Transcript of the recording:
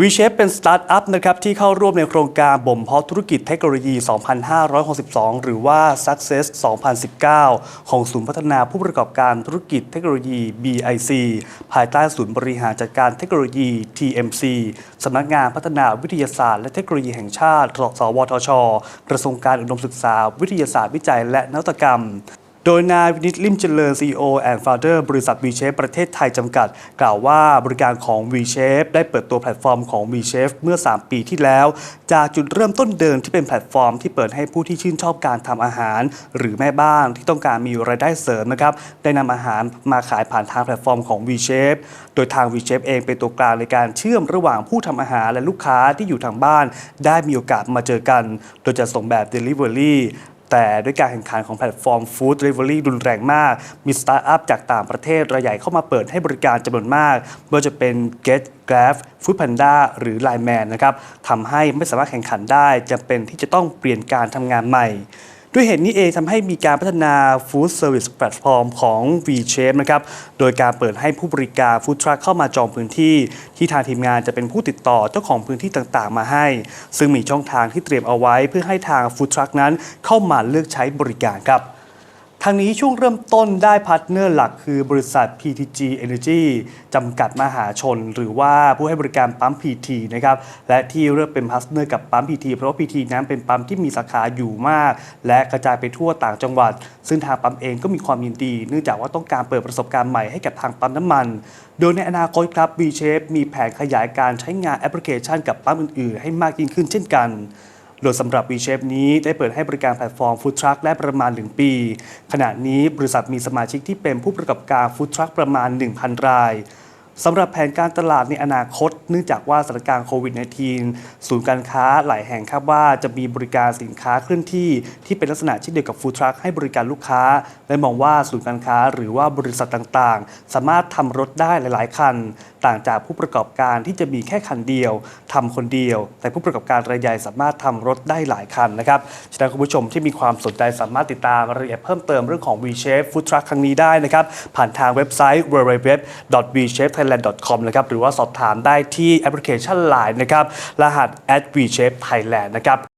WeShape เป็นสตาร์ทอัพนะครับที่เข้าร่วมในโครงการบ่มเพาะธุรกิจเทคโนโลยี 2562 หรือว่า Success 2019 ของศูนย์พัฒนาผู้ประกอบการธุรกิจเทคโนโลยี BIC ภายใต้ศูนย์บริหารจัดการเทคโนโลยี TMC สำนักงานพัฒนาวิทยาศาสตร์และเทคโนโลยีแห่งชาติ สวทช กระทรวงการอุดมศึกษา วิทยาศาสตร์วิจัยและนวัตกรรม โดยนายวินิตลิมเจริญ CEO and Founder บริษัท VShape ประเทศไทยจำกัด กล่าวว่าบริการของ VShape ได้เปิดตัวแพลตฟอร์มของ VShape เมื่อ 3 ปีที่แล้ว จากจุดเริ่มต้นเดิมที่เป็นแพลตฟอร์มที่เปิดให้ผู้ที่ชื่นชอบการทำอาหาร หรือแม่บ้านที่ต้องการมีรายได้เสริมนะครับได้นำอาหารมาขายผ่านทางแพลตฟอร์มของ VShape โดยทาง VShape เองเป็นตัวกลางในการเชื่อมระหว่างผู้ทำอาหารและลูกค้าที่อยู่ทางบ้าน ได้มีโอกาสมาเจอกัน โดยจะส่งแบบ Delivery แต่ด้วยการแข่งขันของแพลตฟอร์มฟู้ดเดลิเวอรี่รุนแรงมาก มีสตาร์ทอัพจากต่างประเทศรายใหญ่เข้ามาเปิดให้บริการจำนวนมากไม่ว่าจะเป็น Get Grab Foodpanda หรือ Line Man นะครับทำให้ไม่สามารถแข่งขันได้จำเป็นที่จะต้องเปลี่ยนการทำงานใหม่ ด้วยเหตุนี้เองทำให้มีการพัฒนา Food Service Platform ของ V-Shape นะครับ โดยการเปิดให้ผู้บริการฟู้ดทรัคเข้ามาจองพื้นที่ ที่ทางทีมงานจะเป็นผู้ติดต่อเจ้าของพื้นที่ต่างๆ มาให้ ซึ่งมีช่องทางที่เตรียมเอาไว้เพื่อให้ทางฟู้ดทรัคนั้นเข้ามาเลือกใช้บริการครับ ทางนี้ช่วงเริ่มต้นได้พาร์ทเนอร์หลักคือบริษัท PTG Energy จำกัดมหาชน หรือว่าผู้ให้บริการปั๊ม PT นะครับและที่เลือกเป็นพาร์ทเนอร์กับปั๊ม PT เพราะว่า PT นั้นเป็นปั๊มที่มีสาขาอยู่มาก และกระจายไปทั่วต่างจังหวัด ซึ่งทางปั๊มเองก็มีความยินดี เนื่องจากว่าต้องการเปิดประสบการณ์ใหม่ให้กับทางปั๊มน้ำมัน โดยในอนาคตครับ V-Shape มีแผนขยายการใช้งานแอปพลิเคชันกับปั๊มอื่นๆ ให้มากยิ่งขึ้นเช่นกัน โดยสำหรับ V-Shape นี้ได้เปิดให้บริการแพลตฟอร์ม Food Truck ได้ประมาณ 1 ปี ขณะนี้บริษัทมีสมาชิกที่เป็นผู้ประกอบการ Food Truck ประมาณ 1,000 รายสำหรับแผนการตลาดในอนาคต เนื่องจากว่าสถานการณ์โควิด -19 ศูนย์การค้าหลายแห่งคาดว่าจะมีบริการสินค้าเคลื่อนที่ที่เป็นลักษณะเช่นเดียวกับ Food Truck ให้บริการลูกค้า และมองว่าศูนย์การค้าหรือว่าบริษัทต่างๆ สามารถทำรถได้หลาย ๆ คัน ต่างจากผู้ประกอบการที่จะมีแค่คันเดียวทำคนเดียว แต่ผู้ประกอบการรายใหญ่สามารถทำรถได้หลายคันนะครับฉะนั้นคุณผู้ชมที่มีความสนใจสามารถติดตามรายละเอียดเพิ่มเติมเรื่องของ V-Shape Food Truck ครั้งนี้ได้นะครับผ่านทางเว็บไซต์ www.vshapethailand.com นะครับหรือว่าสอบถามได้ที่แอปพลิเคชัน Line นะครับรหัส @vshapethailand นะครับ